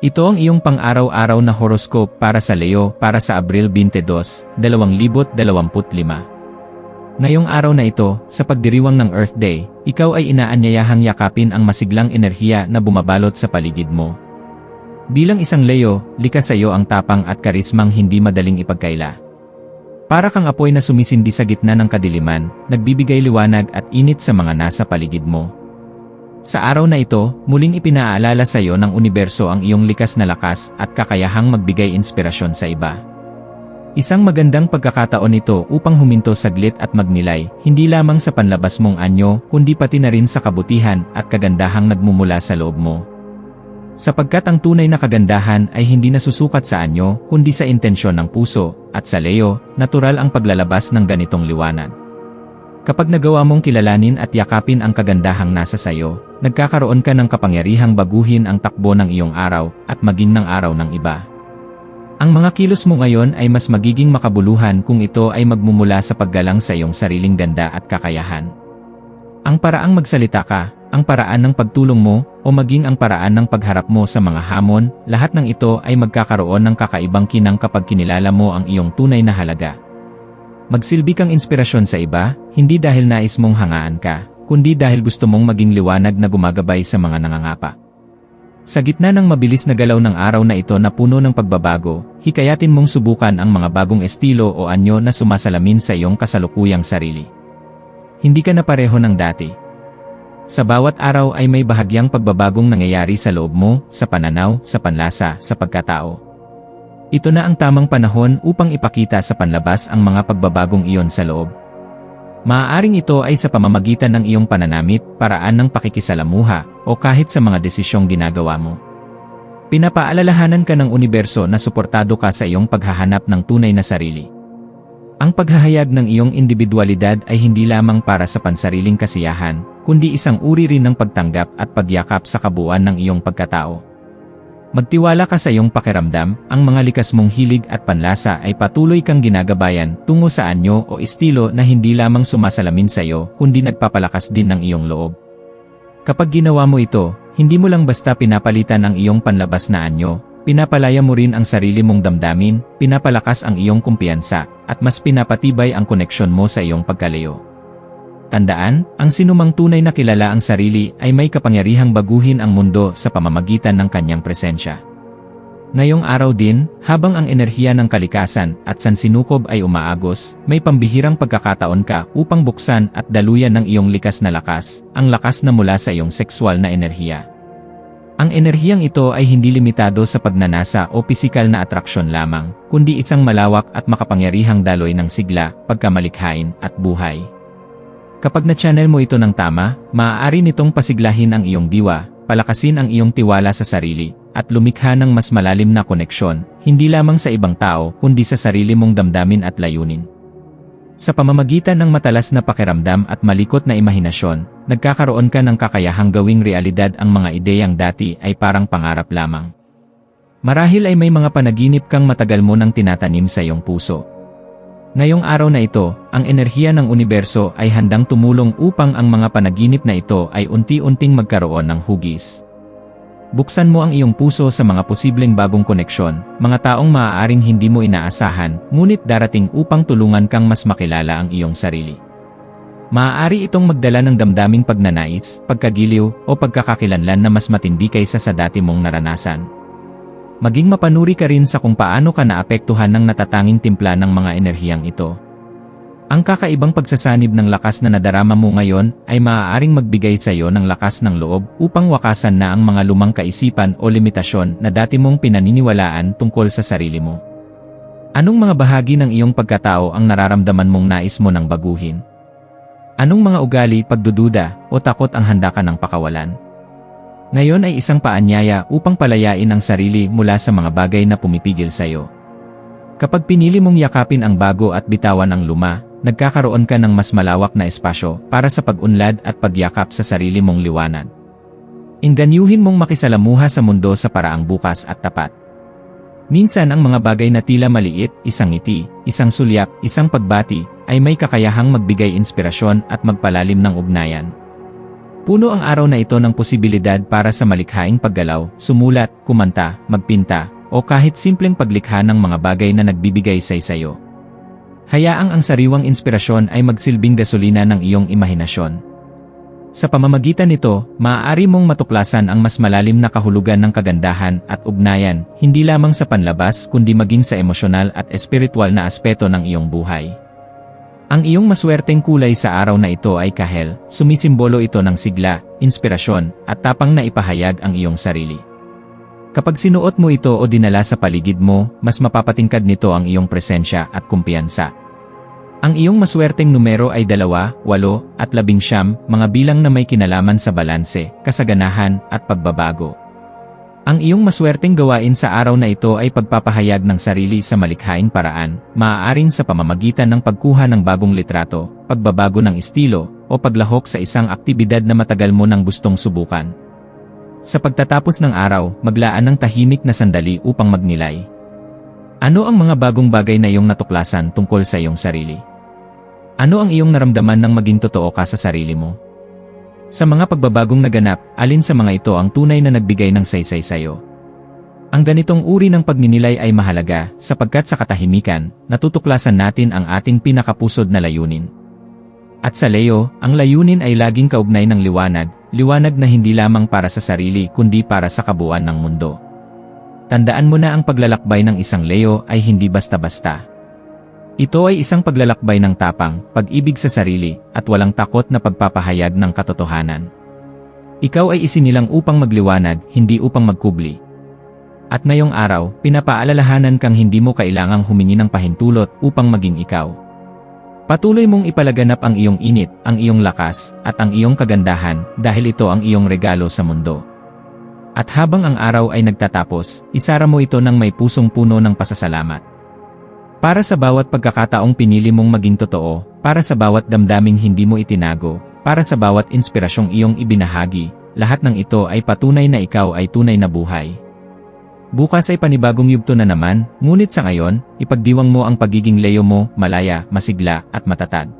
Ito ang iyong pang-araw-araw na horoscope para sa Leo para sa Abril 22, 2025. Ngayong araw na ito, sa pagdiriwang ng Earth Day, ikaw ay inaanyayahang yakapin ang masiglang enerhiya na bumabalot sa paligid mo. Bilang isang Leo, likas sa iyo ang tapang at karismang hindi madaling ipagkaila. Para kang apoy na sumisindi sa gitna ng kadiliman, nagbibigay liwanag at init sa mga nasa paligid mo. Sa araw na ito, muling ipinaalala sa iyo ng universo ang iyong likas na lakas at kakayahang magbigay inspirasyon sa iba. Isang magandang pagkakataon ito upang huminto saglit at magnilay, hindi lamang sa panlabas mong anyo, kundi pati na rin sa kabutihan at kagandahang nagmumula sa loob mo. Sapagkat ang tunay na kagandahan ay hindi nasusukat sa anyo, kundi sa intensyon ng puso, at sa Leo, natural ang paglalabas ng ganitong liwanag. Kapag nagawa mong kilalanin at yakapin ang kagandahang nasa sayo, nagkakaroon ka ng kapangyarihang baguhin ang takbo ng iyong araw at maging ng araw ng iba. Ang mga kilos mo ngayon ay mas magiging makabuluhan kung ito ay magmumula sa paggalang sa iyong sariling ganda at kakayahan. Ang paraang magsalita ka, ang paraan ng pagtulong mo, o maging ang paraan ng pagharap mo sa mga hamon, lahat ng ito ay magkakaroon ng kakaibang kinang kapag kinilala mo ang iyong tunay na halaga. Magsilbi kang inspirasyon sa iba, hindi dahil nais mong hangaan ka, kundi dahil gusto mong maging liwanag na gumagabay sa mga nangangapa. Sa gitna ng mabilis na galaw ng araw na ito na puno ng pagbabago, hikayatin mong subukan ang mga bagong estilo o anyo na sumasalamin sa iyong kasalukuyang sarili. Hindi ka na pareho ng dati. Sa bawat araw ay may bahagyang pagbabagong nangyayari sa loob mo, sa pananaw, sa panlasa, sa pagkatao. Ito na ang tamang panahon upang ipakita sa panlabas ang mga pagbabagong iyon sa loob. Maaaring ito ay sa pamamagitan ng iyong pananamit, paraan ng pakikisalamuha, o kahit sa mga desisyong ginagawa mo. Pinapaalalahanan ka ng universo na suportado ka sa iyong paghahanap ng tunay na sarili. Ang paghahayag ng iyong individualidad ay hindi lamang para sa pansariling kasiyahan, kundi isang uri rin ng pagtanggap at pagyakap sa kabuuan ng iyong pagkatao. Magtiwala ka sa iyong pakiramdam, ang mga likas mong hilig at panlasa ay patuloy kang ginagabayan tungo sa anyo o estilo na hindi lamang sumasalamin sa iyo kundi nagpapalakas din ng iyong loob. Kapag ginawa mo ito, hindi mo lang basta pinapalitan ang iyong panlabas na anyo, pinapalaya mo rin ang sarili mong damdamin, pinapalakas ang iyong kumpiyansa, at mas pinapatibay ang koneksyon mo sa iyong pagkalayo. Tandaan, ang sinumang tunay na kilala ang sarili ay may kapangyarihang baguhin ang mundo sa pamamagitan ng kanyang presensya. Ngayong araw din, habang ang enerhiya ng kalikasan at sansinukob ay umaagos, may pambihirang pagkakataon ka upang buksan at daluyan ng iyong likas na lakas, ang lakas na mula sa iyong sexual na enerhiya. Ang enerhiyang ito ay hindi limitado sa pagnanasa o pisikal na atraksyon lamang, kundi isang malawak at makapangyarihang daloy ng sigla, pagkamalikhain, at buhay. Kapag na-channel mo ito ng tama, maaari nitong pasiglahin ang iyong diwa, palakasin ang iyong tiwala sa sarili, at lumikha ng mas malalim na koneksyon, hindi lamang sa ibang tao, kundi sa sarili mong damdamin at layunin. Sa pamamagitan ng matalas na pakiramdam at malikot na imahinasyon, nagkakaroon ka ng kakayahang gawing realidad ang mga ideyang dati ay parang pangarap lamang. Marahil ay may mga panaginip kang matagal mo nang tinatanim sa iyong puso, Ngayong araw na ito, ang enerhiya ng universo ay handang tumulong upang ang mga panaginip na ito ay unti-unting magkaroon ng hugis. Buksan mo ang iyong puso sa mga posibleng bagong koneksyon, mga taong maaaring hindi mo inaasahan, ngunit darating upang tulungan kang mas makilala ang iyong sarili. Maaari itong magdala ng damdaming pagnanais, pagkagiliw, o pagkakakilanlan na mas matindi kaysa sa dati mong naranasan. Maging mapanuri ka rin sa kung paano ka naapektuhan ng natatanging timpla ng mga enerhiyang ito. Ang kakaibang pagsasanib ng lakas na nadarama mo ngayon ay maaaring magbigay sa iyo ng lakas ng loob upang wakasan na ang mga lumang kaisipan o limitasyon na dati mong pinaniniwalaan tungkol sa sarili mo. Anong mga bahagi ng iyong pagkatao ang nararamdaman mong nais mo ng baguhin? Anong mga ugali, pagdududa, o takot ang handa ka ng pakawalan? Ngayon ay isang paanyaya upang palayain ang sarili mula sa mga bagay na pumipigil sa'yo. Kapag pinili mong yakapin ang bago at bitawan ang luma, nagkakaroon ka ng mas malawak na espasyo para sa pag-unlad at pagyakap sa sarili mong liwanag. Inganyuhin mong makisalamuha sa mundo sa paraang bukas at tapat. Minsan ang mga bagay na tila maliit, isang ngiti, isang sulyap, isang pagbati, ay may kakayahang magbigay inspirasyon at magpalalim ng ugnayan. Puno ang araw na ito ng posibilidad para sa malikhaing paggalaw, sumulat, kumanta, magpinta, o kahit simpleng paglikha ng mga bagay na nagbibigay say sayo. Hayaang ang sariwang inspirasyon ay magsilbing gasolina ng iyong imahinasyon. Sa pamamagitan nito, maaari mong matuklasan ang mas malalim na kahulugan ng kagandahan at ugnayan, hindi lamang sa panlabas kundi maging sa emosyonal at espiritual na aspeto ng iyong buhay. Ang iyong maswerteng kulay sa araw na ito ay kahel, sumisimbolo ito ng sigla, inspirasyon, at tapang na ipahayag ang iyong sarili. Kapag sinuot mo ito o dinala sa paligid mo, mas mapapatingkad nito ang iyong presensya at kumpiyansa. Ang iyong maswerteng numero ay dalawa, walo, at labing siyam, mga bilang na may kinalaman sa balanse, kasaganahan, at pagbabago. Ang iyong maswerteng gawain sa araw na ito ay pagpapahayag ng sarili sa malikhaing paraan, maaaring sa pamamagitan ng pagkuha ng bagong litrato, pagbabago ng estilo, o paglahok sa isang aktibidad na matagal mo nang gustong subukan. Sa pagtatapos ng araw, maglaan ng tahimik na sandali upang magnilay. Ano ang mga bagong bagay na iyong natuklasan tungkol sa iyong sarili? Ano ang iyong naramdaman nang maging totoo ka sa sarili mo? Sa mga pagbabagong naganap, alin sa mga ito ang tunay na nagbigay ng saysay sayo? Ang ganitong uri ng pagninilay ay mahalaga sapagkat sa katahimikan, natutuklasan natin ang ating pinakapusod na layunin. At sa Leo, ang layunin ay laging kaugnay ng liwanag, liwanag na hindi lamang para sa sarili kundi para sa kabuuan ng mundo. Tandaan mo na ang paglalakbay ng isang Leo ay hindi basta-basta. Ito ay isang paglalakbay ng tapang, pag-ibig sa sarili, at walang takot na pagpapahayag ng katotohanan. Ikaw ay isinilang upang magliwanag, hindi upang magkubli. At ngayong araw, pinapaalalahanan kang hindi mo kailangang humingi ng pahintulot upang maging ikaw. Patuloy mong ipalaganap ang iyong init, ang iyong lakas, at ang iyong kagandahan dahil ito ang iyong regalo sa mundo. At habang ang araw ay nagtatapos, isara mo ito ng may pusong puno ng pasasalamat. Para sa bawat pagkakataong pinili mong maging totoo, para sa bawat damdaming hindi mo itinago, para sa bawat inspirasyong iyong ibinahagi, lahat ng ito ay patunay na ikaw ay tunay na buhay. Bukas ay panibagong yugto na naman, ngunit sa ngayon, ipagdiwang mo ang pagiging leyo mo, malaya, masigla, at matatag.